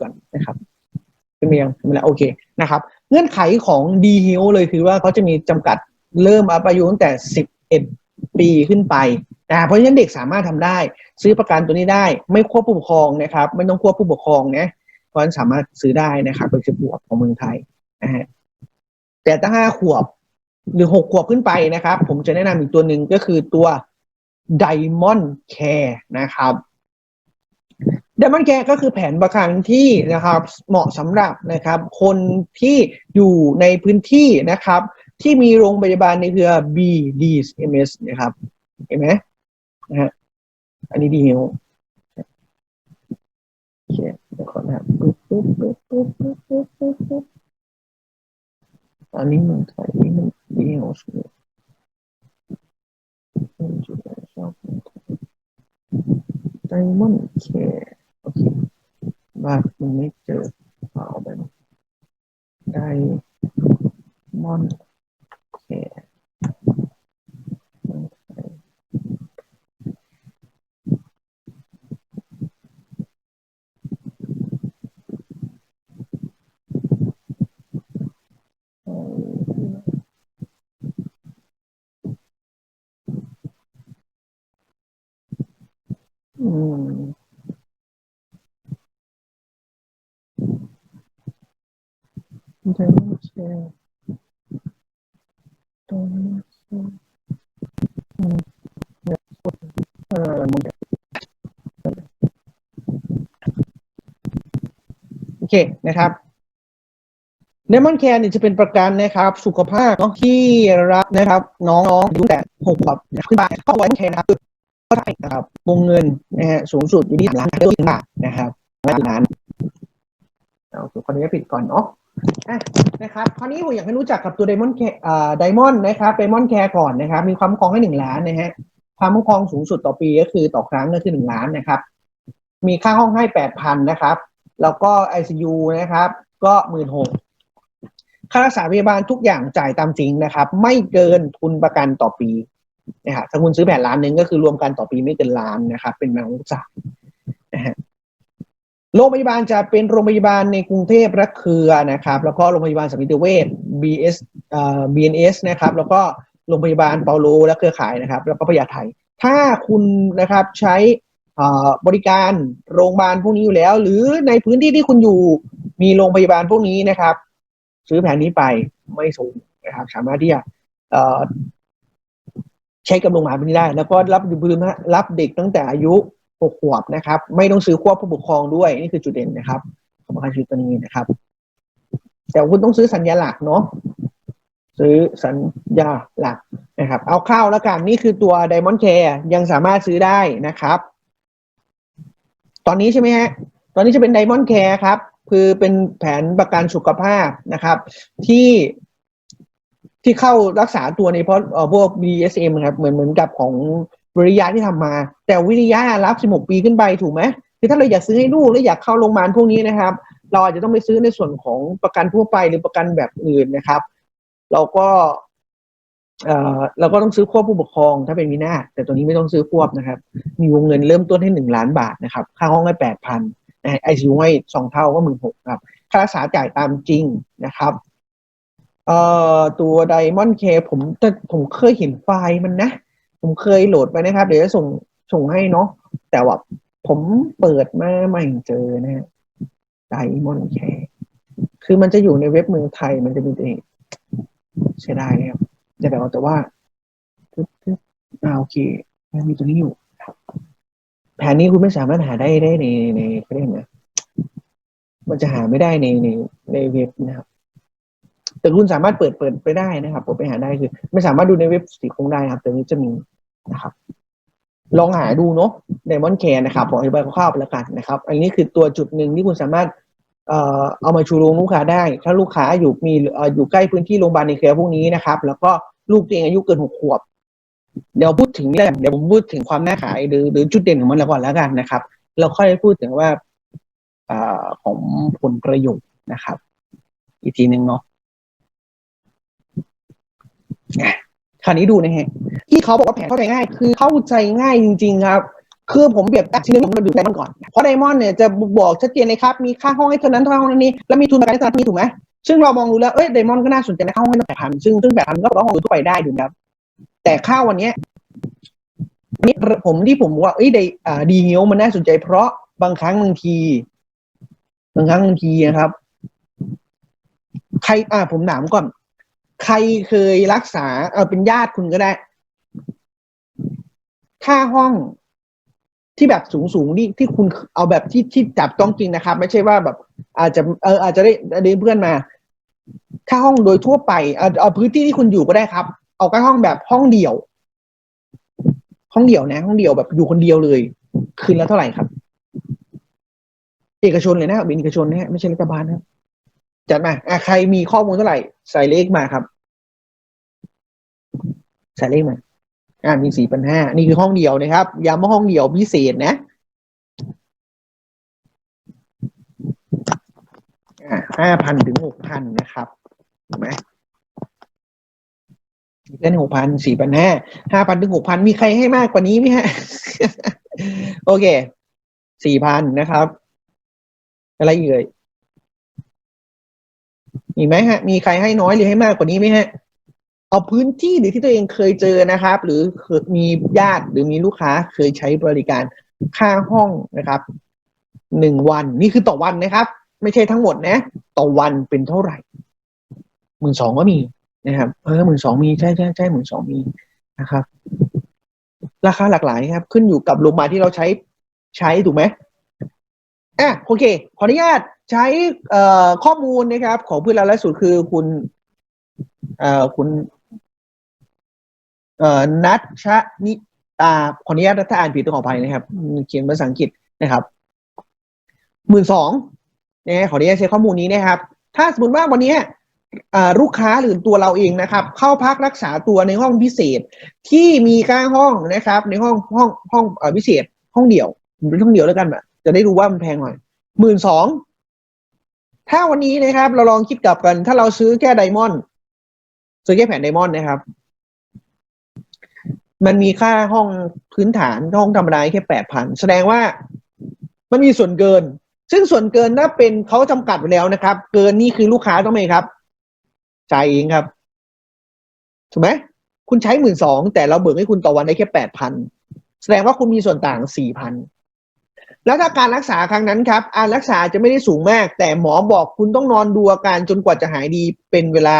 ก่อนนะครับเป็นยังเป็นแล้วโอเคนะครับ เงื่อนไขของ d h i l เลยคือว่าเขาจะมีจำกัดเริ่มอายุตั้งแต่ 11 ปีขึ้นไปนะเพราะฉะนั้นเด็กสามารถทำได้ ซื้อประกันตัวนี้ได้ ไม่ควบผู้ปกครองนะครับ ไม่ต้องควบผู้ปกครองนะเพราะฉะนั้นสามารถซื้อได้นะครับเป็นสิบขวบของเมืองไทยนะฮะแต่ถ้าห้าขวบหรือหกขวบขึ้นไปนะครับ ผมจะแนะนำอีกตัวหนึ่งก็คือตัว Diamond Care นะครับ Diamond Care ก็คือแผนประกันที่นะครับเหมาะสำหรับนะครับ คนที่อยู่ในพื้นที่นะครับ ที่มีโรงพยาบาลในเครือ BDMS นะครับ เห็นไหมนะฮะอันนี้ดีนิ้วโอเคเดี๋ยวขอนะครับปึ๊บปึ๊บปึ๊บปึ๊บปึ๊บปึ๊บปึ๊บปึ๊บอันนี้มันไทยนี่มันดีนิ้วสุดไดมอนด์แคร์โอเค back to. ไดมอนด์แคร์ไดมอนด์แคร์อืมเนี่ยเอ่อมันโอเคนะครับเดมอนแคร์เนี่ยจะเป็นประกันนะครับ สุขภาพเนาะที่รับนะครับ น้องๆอายุแต่หกขวบขึ้นไปเข้าไว้แคร์นะครับก็ได้นะครับวงเงินนะฮะสูงสุดอยู่ที่สามล้านห้าบาทนะครับล้านเอาตัวคนนี้ปิดก่อนเนาะอะ นะครับคราวนี้ผมอยากให้รู้จักกับตัวไดมอนด์แคร์ไดมอนด์นะครับไดมอนด์แคร์ก่อนนะครับ มีความคุ้มครองให้หนึ่งล้านนะฮะความคุ้มครองสูงสุดต่อปีก็คือต่อครั้งก็คือหนึ่งล้านนะครับ มีค่าห้องให้แปดพันนะครับ แล้วก็ ICU นะครับ ก็หมื่นหกค่ารักษาพยาบาลทุกอย่างจ่ายตามจริงนะครับ ไม่เกินทุนประกันต่อปีนะฮะถ้าคุณซื้อแผนล้านหนึ่งก็คือรวมกันต่อปีไม่เกินล้านนะครับ เป็นแนวจ่านะฮะ โรงพยาบาลจะเป็นโรงพยาบาลในกรุงเทพและเครือนะครับ แล้วก็โรงพยาบาลสมิติเวช BS เอ่อ BNS นะครับ แล้วก็โรงพยาบาลเปาโลและเครือข่ายนะครับ แล้วก็พญาไทถ้าคุณนะครับใช้บริการโรงพยาบาลพวกนี้อยู่แล้ว หรือในพื้นที่ที่คุณอยู่มีโรงพยาบาลพวกนี้นะครับ ซื้อแผนนี้ไปไม่สูงนะครับ สามารถที่จะใช้กับโรงพยาบาลพวกนี้ได้ แล้วก็รับอยู่พื้นรับเด็กตั้งแต่อายุ หกขวบนะครับ ไม่ต้องซื้อควบผู้ปกครองด้วยนี่คือจุดเด่นนะครับ ของประกันชีวิตตัวนี้นะครับ แต่คุณต้องซื้อสัญญาหลักเนาะซื้อสัญญาหลักนะครับ เอาเข้าแล้วกันนี่คือตัว Diamond Care ยังสามารถซื้อได้นะครับ ตอนนี้ใช่ไหมฮะตอนนี้จะเป็น Diamond Care ครับ คือเป็นแผนประกันสุขภาพนะครับ ที่ที่เข้ารักษาตัวในเพราะพวก BSM ครับ เหมือนเหมือนกับของ ริยะที่ทำมา แต่วิริยะรับ16ปีขึ้นไปถูกไหมคือถ้าเราอยากซื้อให้ลูกแล้วอยากเข้าโรงพยาบาลพวกนี้นะครับ เราอาจจะต้องไปซื้อในส่วนของประกันทั่วไปหรือประกันแบบอื่นนะครับ เราก็เอ่อเราก็ต้องซื้อควบผู้ปกครองถ้าเป็นมีหน้า แต่ตัวนี้ไม่ต้องซื้อควบนะครับ มีวงเงินเริ่มต้นให้หนึ่งล้านบาทนะครับ ค่าห้องให้แปดพันไอซียูให้สองเท่าก็หมื่นหกครับ ค่ารักษาจ่ายตามจริงนะครับเอ่อตัวไดมอนด์เคผมแต่ผมเคยเห็นไฟล์มันนะ ผมเคยโหลดไปนะครับ เดี๋ยวจะส่งส่งให้เนาะแต่ว่าผมเปิดมาไม่เจอนะฮะไดมอนด์แคคือมันจะอยู่ในเว็บเมืองไทยมันจะมีเองเสียดายนะครับแต่แต่ว่าแต่ว่าปึ๊บปึ๊บอ่าโอเคมีตัวนี้อยู่ครับแผนนี้คุณไม่สามารถหาได้ได้ในในเขาเรียกนะมันจะหาไม่ได้ในในในเว็บนะครับ แต่คุณสามารถเปิดเปิดไปได้นะครับผมไปหาได้คือ ไม่สามารถดูในเว็บสีคงได้ครับแต่นี้จะมี นะครับ ลองหาดูเนาะไดมอนด์แคร์นะครับผมอธิบายคร่าวๆไปแล้วกันนะครับ อันนี้คือตัวจุดหนึ่งที่คุณสามารถเอามาชูโรงลูกค้าได้ ถ้าลูกค้าอยู่มีอยู่ใกล้พื้นที่โรงพยาบาลในเครือพวกนี้นะครับ แล้วก็ลูกตัวเองอายุเกินหกขวบ เดี๋ยวพูดถึงนี่แหละเดี๋ยวผมพูดถึงความน่าขายหรือหรือจุดเด่นของมันแล้วก่อนแล้วกันนะครับ เราค่อยพูดถึงว่าอของผลประโยชน์นะครับ อีกทีหนึ่งเนาะอะคราวนี้ดูนะฮะ ที่เขาบอกว่าแผนเข้าใจง่าย คือเข้าใจง่ายจริง ๆ ครับ คือผมเปรียบทีนึงผมมาดูไดมอนด์ก่อน เพราะไดมอนด์เนี่ยจะบอกชัดเจนเลยครับ มีค่าห้องให้เท่านั้นเท่านั้นนี้ แล้วมีทุนประกันให้เท่านี้ถูกไหมซึ่งเรามองดูแล้ว เอ้ยไดมอนด์ก็น่าสนใจนะค่าห้องให้ตั้งแปดพันซึ่งซึ่งแปดพันก็ต้องห้องทั่วไปได้ถูกไหมครับ แต่ค่าวันเนี้ยนี่ผมที่ผมว่าเอ้ยไดอ่าดีเงี้ยวมันน่าสนใจ เพราะบางครั้งบางที บางครั้งบางทีนะครับ ใครอ่าผมถามก่อนใครเคยรักษา เออเป็นญาติคุณก็ได้ ค่าห้องที่แบบสูงสูงๆนี่ที่คุณเอาแบบที่ที่จับต้องจริงนะครับ ไม่ใช่ว่าแบบ อาจจะเอออาจจะได้ได้เพื่อนมา ค่าห้องโดยทั่วไปเอาเอาพื้นที่ที่คุณอยู่ก็ได้ครับ เอาค่าห้องแบบห้องเดี่ยว ห้องเดี่ยวนะ ห้องเดี่ยวแบบอยู่คนเดียวเลย คืนละเท่าไหร่ครับ เอกชนเลยนะบเป็นเอกชนนะฮะไม่ใช่รัฐบาลนะครับจัดมาอะใครมีข้อมูลเท่าไหร่ ใส่เลขมาครับ ใส่เลขมา อ่ามีสี่พันห้านี่คือห้องเดียวนะครับย้ำว่าห้องเดียวพิเศษนะอ่าห้าพันถึงหกพันนะครับถูกไหมเล่นหกพันสี่พันห้าห้าพันถึงหกพันมีใครให้มากกว่านี้ไหมฮะ โอเคสี่พันนะครับ อะไรอีกเลยมีไหมฮะ มีใครให้น้อยหรือให้มากกว่านี้ไหมฮะ เอาพื้นที่หรือที่ตัวเองเคยเจอนะครับ หรือมีญาติหรือมีลูกค้าเคยใช้บริการค่าห้องนะครับหนึ่งวันนี่คือต่อวันนะครับ ไม่ใช่ทั้งหมดนะ ต่อวันเป็นเท่าไหร่หมื่นสองก็มีนะครับเออหมื่นสองมีใช่ใช่ใช่หมื่นสองมีนะครับ ราคาหลากหลายครับ ขึ้นอยู่กับโรงพยาบาลที่เราใช้ใช้ถูกไหมอะโอเค ขออนุญาตใช้ข้อมูลนะครับ ของเพื่อนเราล่าสุดคือคุณเอ่อคุณ เอ่อนัทชะนิตาขออนุญาตถ้าอ่านผิดต้องขออภัยนะครับ เขียนภาษาอังกฤษนะครับหมื่นสองนะขออนุญาตใช้ข้อมูลนี้นะครับ ถ้าสมมติว่าวันนี้ลูกค้าหรือตัวเราเองนะครับ เข้าพักรักษาตัวในห้องพิเศษที่มีค่าห้องนะครับ ในห้องห้องห้องพิเศษห้องเดี่ยวเป็นห้องเดี่ยวแล้วกันแบบจะได้รู้ว่ามันแพงหน่อยหมื่นสองถ้าวันนี้นะครับ เราลองคิดกลับกัน ถ้าเราซื้อแค่ไดมอนด์ซื้อแค่แผ่นไดมอนด์นะครับ มันมีค่าห้องพื้นฐานห้องธรรมดาแค่แปดพันแสดงว่ามันมีส่วนเกิน ซึ่งส่วนเกินถ้าเป็นเขาจำกัดไว้แล้วนะครับ เกินนี่คือลูกค้าต้องไหมครับจ่ายเองครับถูกไหมคุณใช้หมื่นสองแต่เราเบิกให้คุณต่อวันได้แค่แปดพันแสดงว่าคุณมีส่วนต่างสี่พันแล้วถ้าการรักษาครั้งนั้นครับการรักษาจะไม่ได้สูงมาก แต่หมอบอกคุณต้องนอนดูอาการจนกว่าจะหายดีเป็นเวลา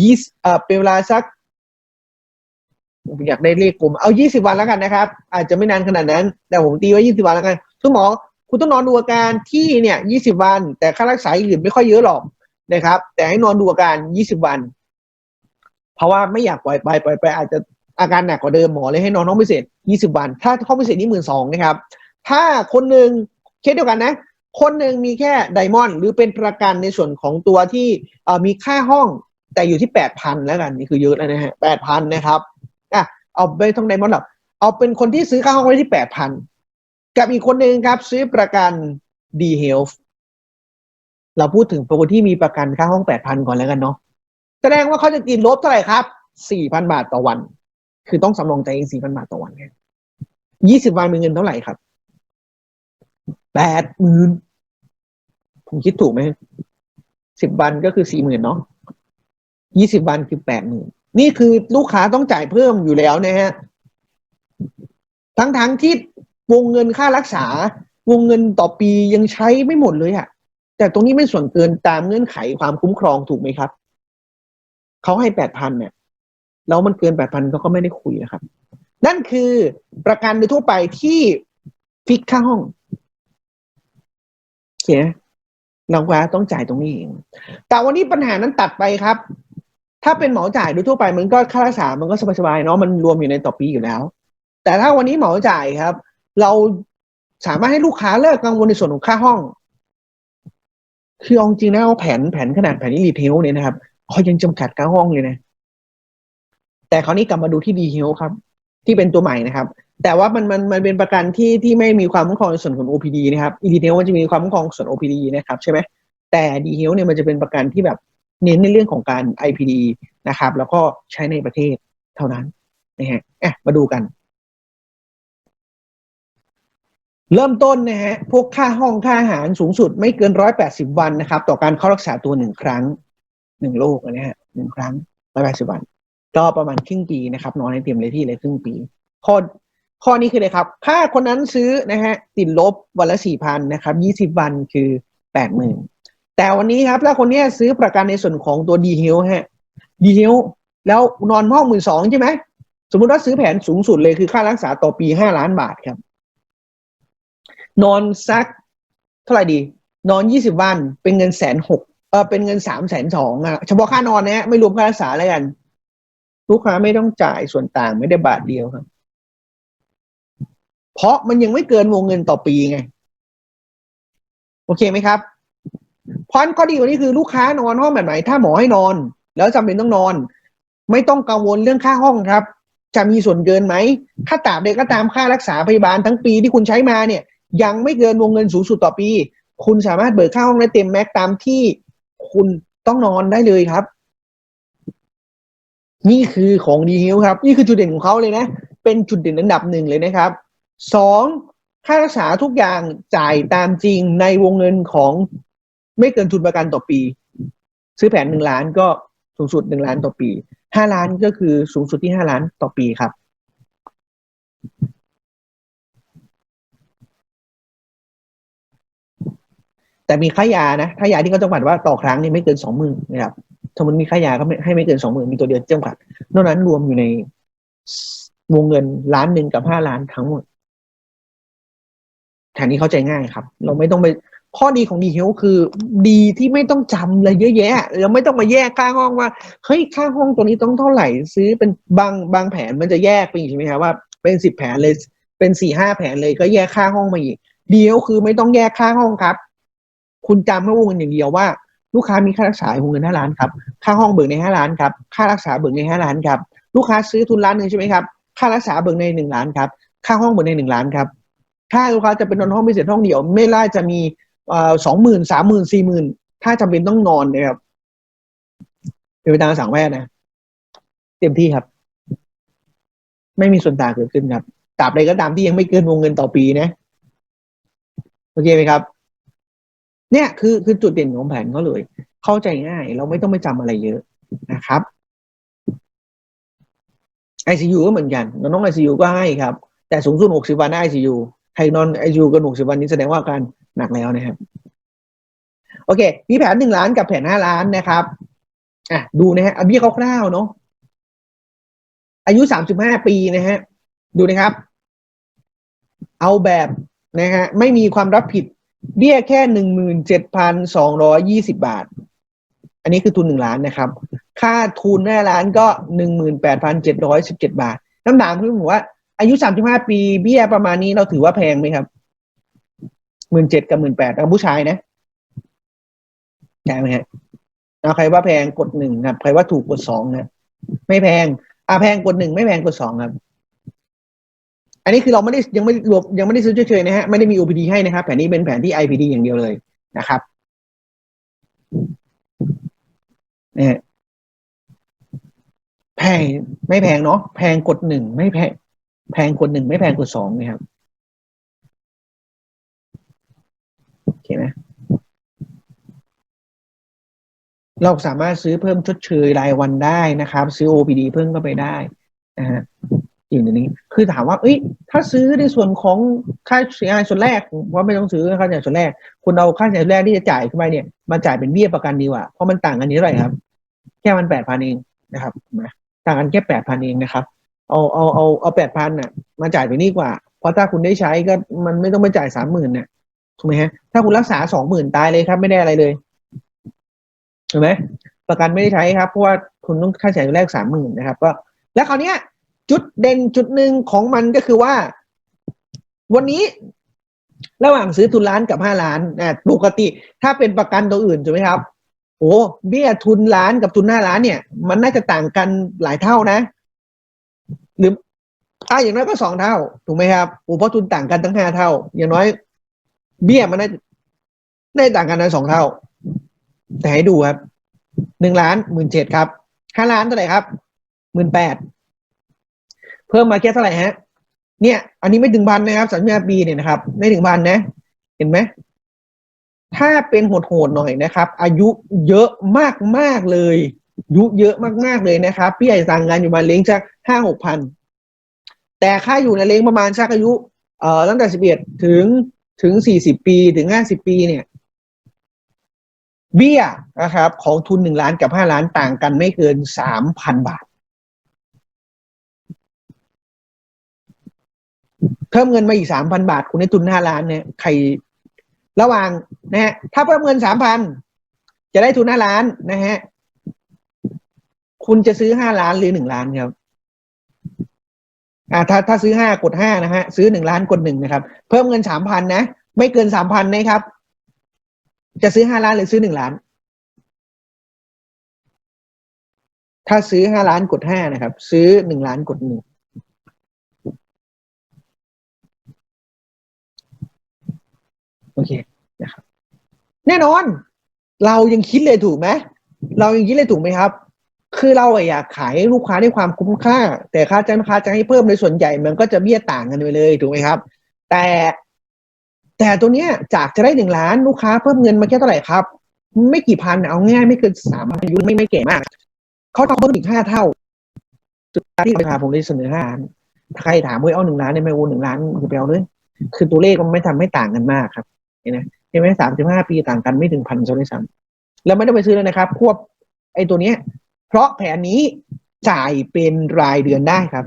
ยี่สิบเอ่อเป็นเวลาสัก อยากได้เลขกลมเอายี่สิบวันแล้วกันนะครับ อาจจะไม่นานขนาดนั้น แต่ผมตีไว้ยี่สิบวันแล้วกันคุณหมอคุณต้องนอนดูอาการที่เนี่ยยี่สิบวัน แต่ค่ารักษาอื่นไม่ค่อยเยอะหรอกนะครับ แต่ให้นอนดูอาการยี่สิบวัน เพราะว่าไม่อยากปล่อยไปปล่อยไปอาจจะอาการหนักกว่าเดิมหมอเลยให้นอนห้องพิเศษยี่สิบวัน ถ้าห้องพิเศษนี่หมื่นสองนะครับ ถ้าคนหนึ่งเคสเดียวกันนะ คนหนึ่งมีแค่ไดมอนด์หรือเป็นประกันในส่วนของตัวที่มีค่าห้องแต่อยู่ที่แปดพันแล้วกันนี่คือเยอะแล้วนะฮะแปดพันนะครับ เอาไม่ต้องไดมอนด์หรอกเอาเป็นคนที่ซื้อค่าห้องไว้ที่แปดพันกับอีกคนหนึ่งครับ ซื้อประกัน D Health เราพูดถึงคนที่มีประกันค่าห้องแปดพันก่อนแล้วกันเนาะแสดงว่าเขาจะกินลบเท่าไหร่ครับสี่พันบาทต่อวัน คือต้องสำรองใจเองสี่พันบาทต่อวันเนี่ยยี่สิบวันเป็นเงินเท่าไหร่ครับแปดหมื่นผมคิดถูกไหมสิบวันก็คือสี่หมื่นเนาะยี่สิบวันคือแปดหมื่น นี่คือลูกค้าต้องจ่ายเพิ่มอยู่แล้วนะฮะทั้งทั้งๆที่วงเงินค่ารักษา วงเงินต่อปียังใช้ไม่หมดเลยอะแต่ตรงนี้ไม่ส่วนเกินตามเงื่อนไขความคุ้มครองถูกไหมครับเขาให้แปดพันเนี่ยแล้วมันเกินแปดพันเขาก็ไม่ได้คุยนะครับ นั่นคือประกันโดยทั่วไปที่ฟิกค่าห้องโอเคนะเราว่าต้องจ่ายตรงนี้เองแต่วันนี้ปัญหานั้นตัดไปครับ ถ้าเป็นหมอจ่ายโดยทั่วไปมันก็ค่ารักษา มันก็สบายๆเนาะมันรวมอยู่ในต่อปีอยู่แล้ว แต่ถ้าวันนี้หมอจ่ายครับ เราสามารถให้ลูกค้าเลิกกังวลในส่วนของค่าห้อง คือเอาจริงนะเอาแผนแผนขนาดแผนนี้รีเทลเนี่ยนะครับเขายังจำกัดค่าห้องเลยนะ แต่คราวนี้กลับมาดูที่ดีเฮลครับ ที่เป็นตัวใหม่นะครับ แต่ว่ามันมันมันเป็นประกันที่ที่ไม่มีความคุ้มครองในส่วนของ OPD นะครับ e d t a i l มันจะมีความคุ้มครองส่วน OPD นะครับใช่ไหมแต่ d h e a l เนี่ยมันจะเป็นประกันที่แบบ เน้นในเรื่องของการ IPD นะครับ แล้วก็ใช้ในประเทศเท่านั้นนะฮะอะมาดูกัน เริ่มต้นนะฮะพวกค่าห้องค่าอาหารสูงสุดไม่เกินร้อยแปดสิบวันนะครับ ต่อการเข้ารักษาตัวหนึ่งครั้งหนึ่งโรคนะฮะหนึ่งครั้งร้อยแปดสิบวัน ก็ประมาณครึ่งปีนะครับนอนในเตียงเลยที่เลยครึ่งปีข้อข้อนี้คือเลยครับถ้าคนนั้นซื้อนะฮะติดลบวันละสี่พันนะครับยี่สิบวันคือแปดหมื่น แต่วันนี้ครับถ้าคนนี้ซื้อประกันในส่วนของตัวดีเฮลฮะดีเฮลแล้วนอนห้องหมื่นสองใช่ไหม สมมติว่าซื้อแผนสูงสุดเลยคือค่ารักษาต่อปีห้าล้านบาทครับ นอนสักเท่าไหร่ดี นอนยี่สิบวันเป็นเงินแสนหกเออเป็นเงินสามแสนสองอะเฉพาะค่านอนนะฮะไม่รวมค่ารักษาแล้วกัน ลูกค้าไม่ต้องจ่ายส่วนต่างไม่ได้บาทเดียวครับ เพราะมันยังไม่เกินวงเงินต่อปีไง โอเคไหมครับ ราะข้อดีกว่านี้คือลูกค้านอนห้องแบบไหน ถ้าหมอให้นอน แล้วจำเป็นต้องนอน ไม่ต้องกังวลเรื่องค่าห้องครับ จะมีส่วนเกินไหมถ้าตราบใดก็ตามค่ารักษาพยาบาลทั้งปีที่คุณใช้มาเนี่ย ยังไม่เกินวงเงินสูงสุดต่อปี คุณสามารถเบิกค่าห้องได้เต็มแม็กตามที่คุณต้องนอนได้เลยครับ นี่คือของดีเฮลครับ นี่คือจุดเด่นของเขาเลยนะ เป็นจุดเด่นอันดับหนึ่งเลยนะครับสองค่ารักษาทุกอย่างจ่ายตามจริงในวงเงินของ ไม่เกินทุนประกันต่อปี ซื้อแผนหนึ่งล้านก็สูงสุดหนึ่งล้านต่อปีห้าล้านก็คือสูงสุดที่ห้าล้านต่อปีครับ แต่มีค่ายานะค่ายาที่เขาจำกัดว่าต่อครั้งนี่ไม่เกินสองหมื่นนะครับถ้ามันมีค่ายาก็ไม่ให้ไม่เกินสองหมื่นมีตัวเดียวจำกัดนอกนั้นรวมอยู่ในวงเงินล้านหนึ่งกับห้าล้านทั้งหมดแทนนี้เข้าใจง่ายครับ เราไม่ต้องไป ข้อดีของดีเฮลคือดีที่ไม่ต้องจำเลยเยอะแยะเราไม่ต้องมาแยกค่าห้องว่าเฮ้ยค่าห้องตัวนี้ต้องเท่าไหร่ซื้อเป็นบางบางแผนมันจะแยกไปอีกใช่ไหมครับว่าเป็นสิบแผนเลยเป็นสี่ห้าแผนเลยก็แยกค่าห้องมาอีกดีเฮลคือไม่ต้องแยกค่าห้องครับ คุณจำแค่วงเงินอย่างเดียวว่า ลูกค้ามีค่ารักษาวงเงินห้าล้านครับค่าห้องเบิกในห้าล้านครับค่ารักษาเบิกในห้าล้านครับลูกค้าซื้อทุนล้านหนึ่งใช่ไหมครับค่ารักษาเบิกในหนึ่งล้านครับค่าห้องเบิกในหนึ่งล้านครับถ้าลูกค้าจะเป็นนอนห้องพิเศษห้องเดียว ไม่ล่าจะมี สองหมื่นสามหมื่นสี่หมื่นถ้าจำเป็นต้องนอนนะครับเป็นไปตามสั่งแพทย์นะ เต็มที่ครับ ไม่มีส่วนต่างเกิดขึ้นครับตราบใดก็ตามที่ยังไม่เกินวงเงินต่อปีนะโอเคไหมครับ เนี่ยคือคือจุดเด่นของแผนเขาเลย เข้าใจง่าย เราไม่ต้องไปจำอะไรเยอะนะครับ ICU ก็เหมือนกันน้อง ICU ก็ให้ครับ แต่สูงสุดหกสิบวันได้ ICU ใครนอน ICU กันหกสิบวันนี้แสดงว่าอาการ หนักแล้วนะครับ โอเค มีแผนหนึ่งล้านกับแผนห้าล้านนะครับอะดูนะฮะเอาเบี้ยคร่าวๆเนาะอายุสามสิบห้าปีนะฮะดูนะครับ เอาแบบนะฮะไม่มีความรับผิด เบี้ยแค่หนึ่งหมื่นเจ็ดพันสองร้อยี่สิบาท อันนี้คือทุนหนึ่งล้านนะครับ ค่าทุนหน้าล้านก็หนึ่งหมื่นแปดพันเจ็ดร้อยสิบเจ็ดบาทคำถามคือผมว่าอายุสามสิบห้าปีเบี้ยประมาณนี้เราถือว่าแพงไหมครับ หมื่นเจ็ดกับหมื่นแปดกับผู้ชายนะแพงไหมฮะเอาใครว่าแพงกดหนึ่งครับ ใครว่าถูกกดสองนะไม่แพงอ่าแพงกดหนึ่งไม่แพงกดสองครับ อันนี้คือเราไม่ได้ยังไม่รวมยังไม่ได้ซื้อเฉยๆนะฮะไม่ได้มี OPD ให้นะครับ แผนนี้เป็นแผนที่ IPD อย่างเดียวเลยนะครับเนี่ยแพงไม่แพงเนาะแพงกดหนึ่งไม่แพง แพงกดหนึ่งไม่แพงกดสองนะครับโอ เคไหมเราสามารถซื้อเพิ่มชดเชยรายวันได้นะครับ ซื้อ OPD เพิ่มก็ไปได้นะฮะอยู่ในนี้ คือถามว่าเอ้ยถ้าซื้อในส่วนของค่าเสียหายส่วนแรกว่าไม่ต้องซื้อค่าเสียหายส่วนแรก คุณเอาค่าเสียหายแรกที่จะจ่ายขึ้นไปเนี่ยมาจ่ายเป็นเบี้ยประกันดีกว่าเพราะมันต่างกันนี้เท่าไหร่ครับ แค่มันแปดพันเองนะครับนะต่างกันแค่แปดพันเองนะครับ เอาเอาเอาเอาแปดพันน่ะมาจ่ายไปนี่กว่า เพราะถ้าคุณได้ใช้ก็มันไม่ต้องไปจ่ายสามหมื่นเนี่ย ถูกไหมฮะถ้าคุณรักษาสองหมื่นตายเลยครับ ไม่ได้อะไรเลยถูกไหมประกันไม่ได้ใช้ครับเพราะว่าคุณต้องค่าใช้จ่ายแรกสามหมื่นนะครับ ก็ แล้วคราวนี้ย จุดเด่นจุดหนึ่งของมันก็คือว่า วันนี้ระหว่างซื้อทุนล้านกับห้าล้านอะปกติ ถ้าเป็นประกันตัวอื่นถูกไหมครับโอ้เบี้ยทุนล้านกับทุนห้าล้านเนี่ย มันน่าจะต่างกันหลายเท่านะ หรืออ่าอย่างน้อยก็สองเท่า ถูกไหมครับโอ้เพราะทุนต่างกันตั้งห้าเท่า อย่างน้อย เบี้ยมันน่าได้ต่างกันนะสองเท่า แต่ให้ดูครับหนึ่งล้านหมื่นเจ็ดครับห้าล้านเท่าไหร่ครับหมื่นแปดเพิ่มมาแค่เท่าไหร่ฮะ เนี่ย อันนี้ไม่ถึงพันนะครับสามสิบห้าปีเนี่ยนะครับ ไม่ถึงพันนะ เห็นไหมถ้าเป็นโหดๆหน่อยนะครับ อายุเยอะมากๆเลยอายุเยอะมากๆเลยนะครับพี่ใหญ่สั่งงานอยู่มาเลี้ยงสักห้าหกพันแต่ค่าอยู่ในเลี้ยงประมาณสักอายุเอ่อตั้งแต่สิบเอ็ดถึง ถึงสี่สิบปีถึงห้าสิบปีเนี่ย เบี้ยนะครับ ของทุนหนึ่งล้านกับห้าล้านต่างกันไม่เกินสามพันบาท เพิ่มเงินมาอีกสามพันบาท คุณได้ทุนห้าล้านเนี่ยใครระหว่างนะฮะถ้าเพิ่มเงินสามพันจะได้ทุนห้าล้านนะฮะคุณจะซื้อห้าล้านหรือหนึ่งล้านครับ อ่าถ้าถ้าซื้อห้ากดห้านะฮะซื้อหนึ่งล้านกดหนึ่งนะครับ เพิ่มเงินสามพันนะ ไม่เกินสามพันนะครับ จะซื้อห้าล้านหรือซื้อหนึ่งล้าน ถ้าซื้อห้าล้านกดห้านะครับ ซื้อหนึ่งล้านกดหนึ่งโอเคนะครับแน่นอน เรายังคิดเลยถูกไหมเรายังคิดเลยถูกไหมครับ คือเราอะอยากขายให้ลูกค้าได้ความคุ้มค่า แต่ค่าจ้างค่าจะให้เพิ่มในส่วนใหญ่มันก็จะเบี้ยต่างกันไปเลยถูกไหมครับ แต่ แต่ตัวเนี้ยจากจะได้หนึ่งล้านลูกค้าเพิ่มเงินมาแค่เท่าไหร่ครับ ไม่กี่พันเอาง่ายไม่เกินสามพันยุไม่ไม่เก่มากเขาทำเพิ่มอีกห้าเท่าสุดท้ายที่ราคาผมเลยเสนอห้าล้านใครถามว่าเอาหนึ่งล้านได้ไหมโอ้หนึ่งล้านอย่าไปเอาเลยคือตัวเลขมันไม่ทำให้ต่างกันมากครับเห็นไหมเห็นไหมสามสิบห้าปีต่างกันไม่ถึงพันโซนซ้ำแล้วไม่ต้องไปซื้อเลยนะครับ ควบไอ้ตัวเนี้ย เพราะแผนนี้จ่ายเป็นรายเดือนได้ครับ